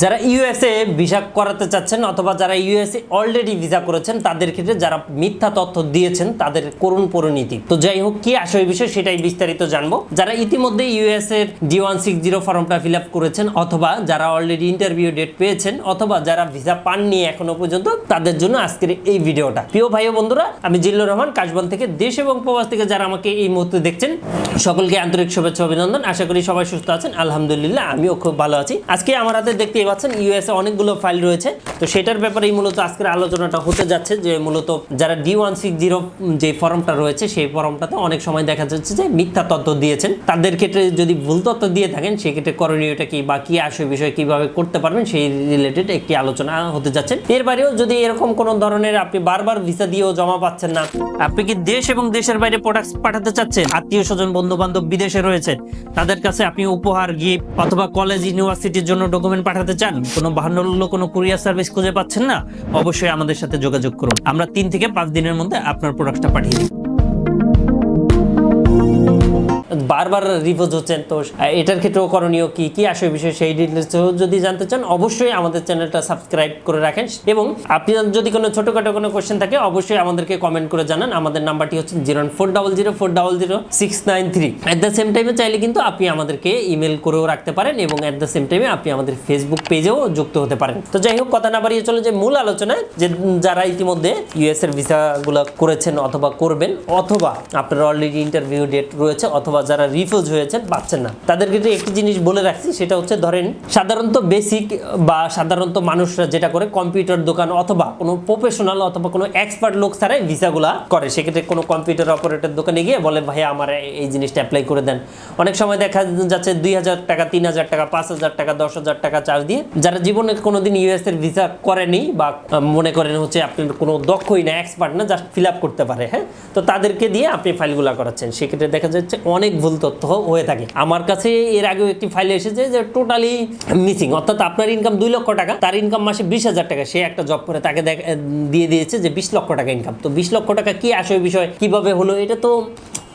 যারা USA visa করাতে চাচ্ছেন অথবা যারা ইউএসএ অলরেডি ভিসা করেছেন, তাদের ক্ষেত্রে যারা মিথ্যা তথ্য দিয়েছেন, তাদের করুণ পরিণতি। তো যাই হোক, কি আসল বিষয় সেটাই বিস্তারিত জানব। যারা ইতিমধ্যে ইউএস এর ডি ওয়ান সিক্স জিরো ফর্মটা ফিল আপ করেছেন, অথবা যারা অলরেডি ইন্টারভিউ ডেট পেয়েছেন, অথবা যারা ভিসা পাননি এখনও পর্যন্ত, তাদের জন্য আজকের এই ভিডিওটা। প্রিয় ভাই বন্ধুরা, আমি জিল্লুর রহমান, কাশবন থেকে দেশ এবং প্রবাস থেকে যারা আমাকে এই মুহূর্তে দেখছেন, সকলকে আন্তরিক শুভেচ্ছা অভিনন্দন। আশা করি সবাই সুস্থ আছেন। আলহামদুলিল্লাহ, আমিও খুব ভালো আছি। আজকে আমার হাতে দেখতেই পাচ্ছেন ইউএসএ অনেকগুলো ফাইল রয়েছে। তো সেটার ব্যাপারেই মূলত আজকের আলোচনাটা হতে যাচ্ছে যে মূলত যারা ডি ওয়ান সিক্স জিরো যে ফর্মটা রয়েছে, সেই ফর্মটাতে অনেক সময় দেখা যাচ্ছে যে মিথ্যা তথ্য দিয়েছেন। তাদের ক্ষেত্রে যদি ভুল তথ্য দিয়ে থাকেন, সেক্ষেত্রে করণীয়টা কি বা কি আসে বিষয় কীভাবে করতে পারবেন, সেই রিলেটেড একটি আলোচনা হতে যাচ্ছে। এর বাইরেও যদি এরকম কোনো ধরনের আপনি বারবার ভিসা দিয়েও জমা পাচ্ছেন না, আপনি কি দেশ এবং দেশের বাইরে প্রোডাক্ট পাঠাতে চাচ্ছেন? আত্মীয় স্বজন বন্ধু বান্ধব বিদেশে রয়েছেন তাদের কাছে আপনি উপহার গিফট অথবা কলেজ ইউনিভার্সিটির জন্য ডকুমেন্ট পাঠাতে চান, কোনো বাহান্ন কোনো কুরিয়ার সার্ভিস খুঁজে পাচ্ছেন না? অবশ্যই আমাদের সাথে যোগাযোগ করুন। আমরা তিন থেকে পাঁচ দিনের মধ্যে আপনার প্রোডাক্টটা পাঠিয়ে দিই। বারবার রিপোজ হচ্ছেন, তো এটার ক্ষেত্রেও করণীয় কি? কি আসে বিষয় সেই ডিটেলসও যদি জানতে চান, অবশ্যই আমাদের চ্যানেলটা সাবস্ক্রাইব করে রাখেন। এবং আপনি যদি কোনো ছোটোখাটো কোনো কোয়েশ্চেন থাকে, অবশ্যই আমাদেরকে কমেন্ট করে জানান। আমাদের নাম্বারটি হচ্ছে zero four double zero four double zero six nine three at the same টাইমে চাইলে কিন্তু আপনি আমাদেরকে ইমেল করেও রাখতে পারেন এবং অ্যাট দ্য সেম টাইমে আপনি আমাদের ফেসবুক পেজেও যুক্ত হতে পারেন। তো যাই হোক, কথা না বাড়িয়ে চলে যে মূল আলোচনায়। যে যারা ইতিমধ্যে ইউএস এর ভিসাগুলো করেছেন অথবা করবেন, অথবা আপনার অলরেডি ইন্টারভিউ ডেট রয়েছে, অথবা যারা রিফিউজ হয়েছেন, পাচ্ছেন না। তাদের ক্ষেত্রে একটি জিনিস বলে রাখছি, সেটা হচ্ছে ধরেন, সাধারণত বেসিক বা সাধারণত মানুষরা যেটা করে কম্পিউটার দোকান অথবা কোনো প্রফেশনাল অথবা কোনো এক্সপার্ট লোক ছাড়াই ভিসাগুলা করে। সেক্ষেত্রে কোনো কম্পিউটার অপারেটর দোকানে গিয়ে বলে, ভাই, আমার এই জিনিসটা অ্যাপ্লাই করে দেন। অনেক সময় দেখা যাচ্ছে, দুই হাজার টাকা, তিন হাজার টাকা, পাঁচ হাজার টাকা, দশ হাজার টাকা চার্জ দিয়ে যারা জীবনে কোনোদিন ইউএস এর ভিসা করেনি বা মনে করেন হচ্ছে আপনি কোনো দক্ষই না এক্সপার্ট না জাস্ট ফিল আপ করতে পারে হ্যাঁ? তো তাদেরকে দিয়ে আপনি ফাইলগুলো করাচ্ছেন। সেক্ষেত্রে দেখা যাচ্ছে অনেক ভুল তথ্য হয়ে থাকে। আমার কাছে এর আগেও একটি ফাইল এসেছে যে টোটালি মিসিং অর্থাৎ আপনার ইনকাম দুই লক্ষ টাকা, তার ইনকাম মাসে বিশ হাজার টাকা, সে একটা জব করে তাকে দিয়ে দিয়েছে যে বিশ লক্ষ টাকা ইনকাম তো বিশ লক্ষ টাকা কি আসে বিষয়, কীভাবে হলো, এটা তো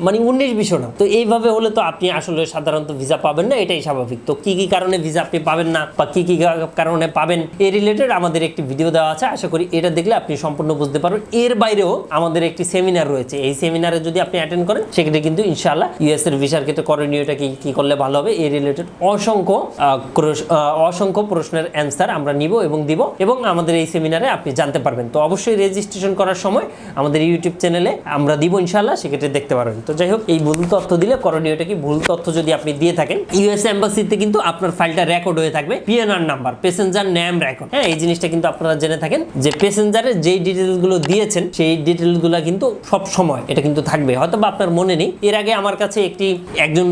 মানে উনিশ বিষয় না তো এইভাবে হলে তো আপনি আসলে সাধারণত ভিসা পাবেন না, এটাই স্বাভাবিক। তো কি কি কারণে ভিসা আপনি পাবেন না বা কি কি কারণে পাবেন এই রিলেটেড আমাদের একটি ভিডিও দেওয়া আছে। আশা করি এটা দেখলে আপনি সম্পূর্ণ বুঝতে পারবেন। এর বাইরেও আমাদের একটি সেমিনার রয়েছে। এই সেমিনারে যদি আপনি অ্যাটেন্ড করেন, সেক্ষেত্রে কিন্তু ইনশাআল্লাহ ইউএস এর ভিসার ক্ষেত্রে করণীয়টা কি কি করলে ভালো হবে এই রিলেটেড অসংখ্য অসংখ্য প্রশ্নের অ্যান্সার আমরা নিব এবং দিব এবং আমাদের এই সেমিনারে আপনি জানতে পারবেন। তো অবশ্যই রেজিস্ট্রেশন করার সময় আমাদের ইউটিউব চ্যানেলে আমরা দিব ইনশাআল্লাহ, সেক্ষেত্রে দেখতে পারবেন। তো যাই হোক, এই ভুল তথ্য দিলে করণীয়টা কি? ভুল তথ্য যদি আপনি দিয়ে থাকেন ইউএস এম্বাসিতে কিন্তু আপনার ফাইলটা রেকর্ড হয়ে থাকবে PNR number passenger name record হ্যাঁ এই জিনিসটা কিন্তু আপনারা জেনে থাকেন যে প্যাসেঞ্জারের যেই ডিটেলসগুলো দিয়েছেন, সেই ডিটেলসগুলো কিন্তু সব সময় এটা কিন্তু থাকবে। হয়তো বা আপনার মনে নেই। এর আগে আমার কাছে একটি, একজন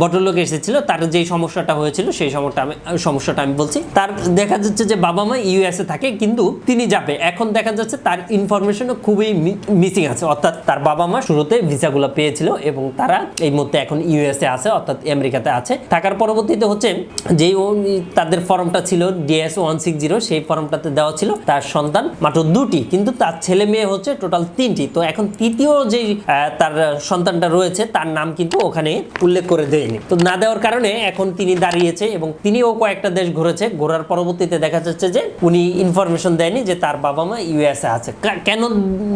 ভদ্রলোক এসেছিল, তার যেই সমস্যাটা হয়েছিল, সেই সমস্যাটা আমি সমস্যাটা আমি বলছি। তার দেখা যাচ্ছে যে বাবা মা ইউএসএ থাকে, কিন্তু তিনি যাবে। এখন দেখা যাচ্ছে তার ইনফরমেশনও খুবই মিসিং আছে। অর্থাৎ তার বাবা মা শুরুতে ভিসাগুলো পেয়েছিল এবং তারা এই মুহূর্তে এখন ইউএসএ আছে অর্থাৎ আমেরিকাতে আছে। থাকার পরবর্তীতে হচ্ছে ও- তাদের ফর্মটা ছিল ডিএস ওয়ান সিক্স জিরো সেই ফর্মটাতে দেওয়া ছিল তার সন্তান মাত্র দুটি কিন্তু তার ছেলে মেয়ে হচ্ছে টোটাল তিনটি। তো এখন তৃতীয় আহ, তার সন্তানটা রয়েছে তার নাম কিন্তু ওখানে উল্লেখ করে দেয়নি। তো না দেওয়ার কারণে এখন তিনি দাঁড়িয়েছে এবং তিনিও কয়েকটা দেশ ঘুরেছে। ঘোরার পরবর্তীতে দেখা যাচ্ছে যে উনি ইনফরমেশন দেয়নি যে তার বাবা মা ইউএসএ আছে। কেন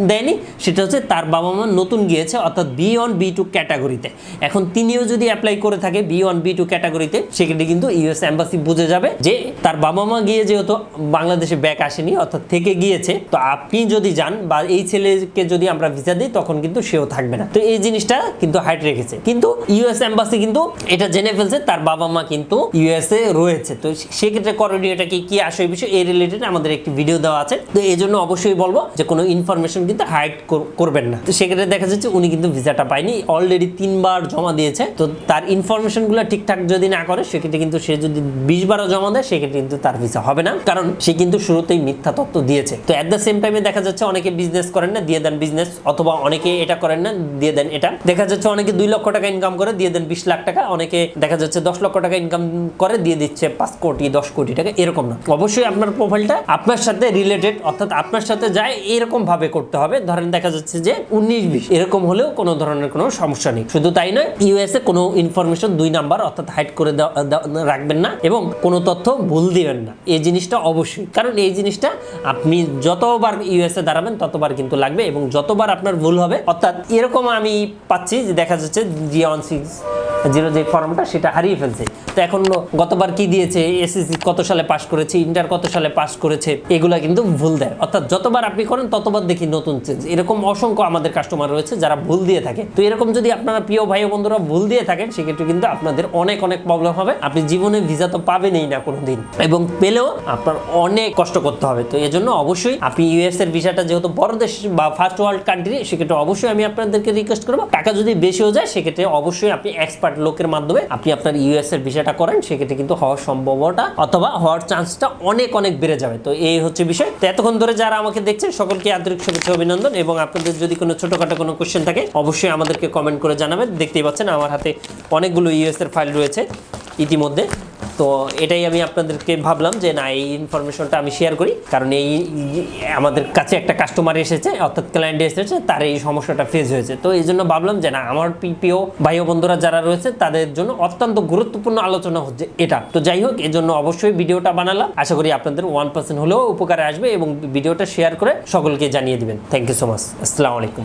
দেয়নি? সেটা হচ্ছে তার বাবা মা নতুন গিয়েছে অর্থাৎ বি ওয়ান বি টু ক্যাটাগরিতে এখন তিনিও যদি অ্যাপ্লাই করে থাকে বি ওয়ান বি টু ক্যাটাগরিতে সেক্ষেত্রে কিন্তু ইউএস অ্যাম্বাসি বুঝে যাবে যে তার বাবা মা গিয়ে যেহেতু বাংলাদেশে ব্যাক আসেনি, অর্থাৎ থেকে গিয়েছে, তো আপনি যদি যান বা এই ছেলেকে যদি আমরা ভিসা দিই, তখন কিন্তু সেও থাকবে না। তো এই জিনিসটা কিন্তু হাইট রেখেছে। কিন্তু ইউএস এম্বাসি কিন্তু এটা জেনে ফেলছে, তার বাবা মা কিন্তু ইউএসএ রয়েছে। তো সেক্ষেত্রে করণীয়টা কি কি আসে বিষয়, এই রিলেটেড আমাদের একটি ভিডিও দেওয়া আছে। তো এই জন্য অবশ্যই বলব যে কোনো ইনফরমেশন কিন্তু হাইড করবেন না। তো সেক্ষেত্রে দেখা যাচ্ছে উনি কিন্তু ভিসাটা পায়নি অলরেডি তিনবার জমা দিয়েছে। তো তার ইনফরমেশনগুলো ঠিকঠাক যদি না করে, সেক্ষেত্রে কিন্তু সে যদি বিশ বারও জমা দেয়, সেক্ষেত্রে কিন্তু তার ভিসা হবে না, কারণ সে কিন্তু শুরুতেই মিথ্যা তথ্য দিয়েছে। তো অ্যাট দ্য সেম টাইমে দেখা যাচ্ছে অনেকে বিজনেস করেন না, দিয়ে দেন বিজনেস অথবা অনেকে এটা করেন না, দিয়ে দেন এটা। দেখা যাচ্ছে অনেকে দুই লক্ষ টাকা ইনকাম করে, দিয়ে দেন বিশ লাখ টাকা, অনেকে দেখা যাচ্ছে দশ লক্ষ টাকা ইনকাম করে, দিয়ে দিচ্ছে পাঁচ কোটি, দশ কোটি টাকা, এরকম না। অবশ্যই আপনার প্রোফাইলটা আপনার সাথে রিলেটেড অর্থাৎ আপনার সাথে যায়, এরকম ভাবে করতে হবে। ধরেন দেখা যাচ্ছে যে উনিশ বিশ, এরকম হলেও কোনো ধরনের কোনো সমস্যা নেই। শুধু তাই নয় ইউএসএ কোনো ইনফরমেশন দুই নাম্বার অর্থাৎ হাইড করে রাখবেন না, এবং কোনো তথ্য ভুল দিবেন না। এই জিনিসটা অবশ্যই। কারণ এই জিনিসটা আপনি যতবার ইউএসএ দাঁড়াবেন, ততবার কিন্তু লাগবে এবং যতবার আপনার ভুল হবে, অর্থাৎ এরকম আমি পাচ্ছি যে দেখা যাচ্ছে জিয়ন সিক্স জিরো যে ফর্মটা, সেটা হারিয়ে ফেলছে। তো এখন গতবার কি দিয়েছে? এসএসসি কত সালে পাস করেছে? ইন্টার কত সালে পাস করেছে? এগুলা কিন্তু ভুল দেয়। অর্থাৎ যতবার আপনি করেন, ততবার দেখি নতুন চেঞ্জ এরকম অসংখ্য আমাদের কাস্টমার রয়েছে যারা ভুল দিয়ে থাকে। তো এরকম যদি আপনারা প্রিয় ভাই বন্ধুরা ভুল দিয়ে থাকেন, সেক্ষেত্রে কিন্তু আপনাদের অনেক অনেক প্রবলেম হবে। আপনি জীবনে ভিসা তো পাবেনই না কোনোদিন। এবং পেলেও আপনার অনেক কষ্ট করতে হবে। তো এজন্য অবশ্যই আপনি ইউএস এর ভিসাটা যেহেতু বড় দেশ বা ফার্স্ট ওয়ার্ল্ড কান্ট্রি সেক্ষেত্রে অবশ্যই আমি আপনাদেরকে রিকোয়েস্ট করব। টাকা যদি বেশিও যায়, সেক্ষেত্রে অবশ্যই আপনি এক্সপার্ট লোকের মাধ্যমে আপনি আপনার ইউএস এর ভিসাটা করেন, সেক্ষেত্রে কিন্তু হওয়ার সম্ভাবনাটা অথবা হওয়ার চান্সটা অনেক অনেক বেড়ে যাবে। তো এই হচ্ছে বিষয়। তো এতক্ষণ ধরে যারা আমাকে দেখছেন, সকলকে আন্তরিক শুভেচ্ছা, অভিনন্দন এবং আপনাদের যদি কোনো ছোটখাটো কোনো কোশ্চেন থাকে, অবশ্যই আমাদেরকে কমেন্ট করে জানাবেন। দেখতেই পাচ্ছেন আমার হাতে অনেকগুলো ইউএস এর ফাইল রয়েছে ইতিমধ্যে। তো এটাই আমি আপনাদেরকে ভাবলাম যে না, এই ইনফরমেশনটা আমি শেয়ার করি। কারণ এই আমাদের কাছে একটা কাস্টমার এসেছে, অর্থাৎ ক্লায়েন্ট এসেছে, তার এই সমস্যাটা ফেস হয়েছে। তো এই জন্য ভাবলাম যে না, আমার পিপিও ভাই বন্ধুরা যারা রয়েছে, তাদের জন্য অত্যন্ত গুরুত্বপূর্ণ আলোচনা হচ্ছে এটা। তো যাই হোক, এই জন্য অবশ্যই ভিডিওটা বানালাম। আশা করি আপনাদের ওয়ান পার্সেন্ট হলেও উপকারে আসবে এবং ভিডিওটা শেয়ার করে সকলকে জানিয়ে দিবেন। থ্যাংক ইউ সো মাচ আসসালামু আলাইকুম।